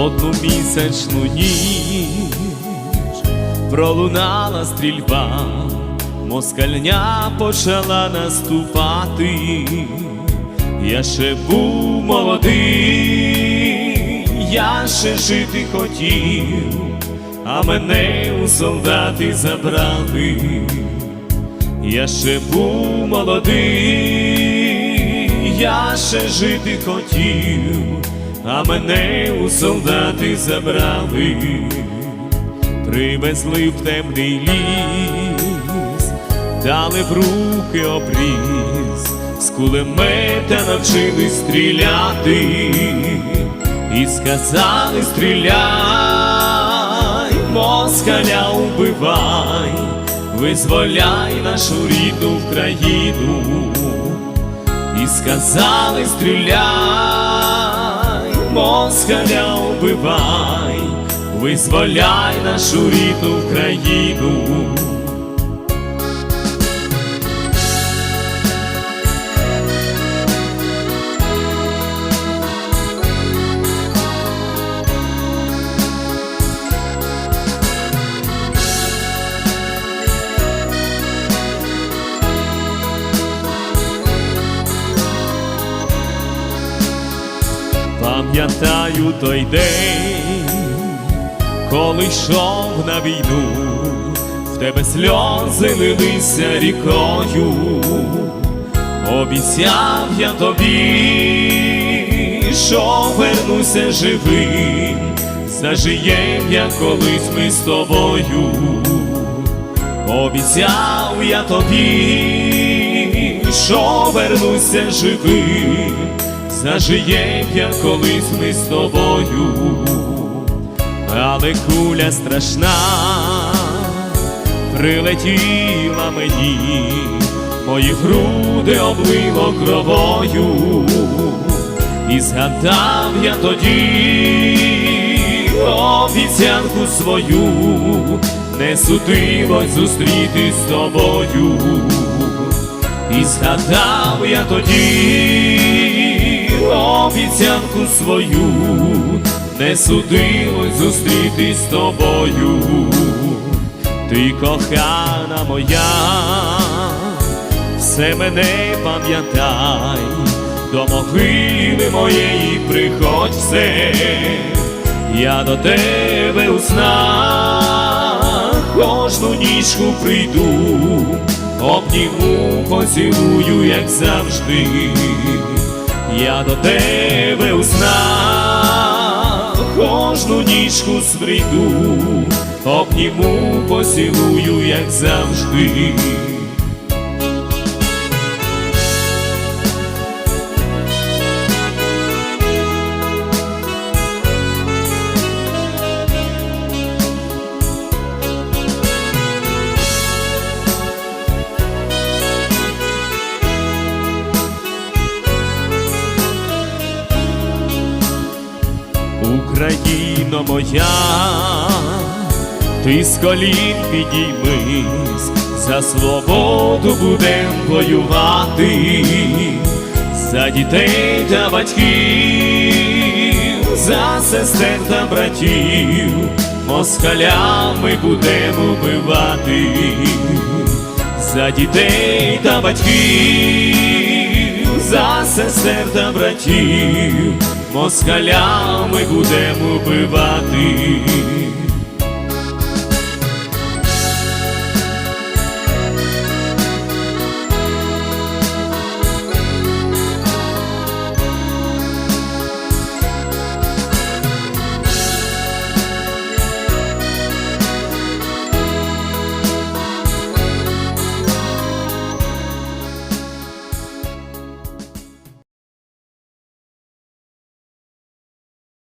холодну місячну ніч пролунала стрільба, москальня почала наступати, я ще був молодий, я ще жити хотів, а мене у солдати забрали. Я ще був молодий, я ще жити хотів, а мене у солдати забрали, привезли в темний ліс, дали в руки обріз, з кулемета навчили стріляти, і сказали стріляй, москаля убивай визволяй нашу рідну країну, і сказали стріляй, москаля убивай, визволяй нашу рідну країну. Пам'ятаю той день, коли йшов на війну, в тебе сльози лилися рікою, обіцяв я тобі, що вернуся живим, зажиєм я колись ми з тобою, обіцяв я тобі, що вернуся живим зажиєм я колись ми з тобою, але куля страшна прилетіла мені, мої груди облило кровою, і згадав я тоді обіцянку свою, не судилось зустріти з тобою, і згадав я тоді обіцянку свою, не судилось зустріти з тобою, ти кохана моя, все мене пам'ятай, до могили моєї приходь все, я до тебе у снах кожну нічку прийду, обніму, поцілую, як завжди я до тебе у снах кожну нічку сприйду, обніму, поцілую, як завжди. Україно моя, ти з колін підіймись, за свободу будем воювати, за дітей та батьків, за сестер та братів, москалями будемо вбивати, за дітей та батьків, за сестер та братів москалями будемо вбивати.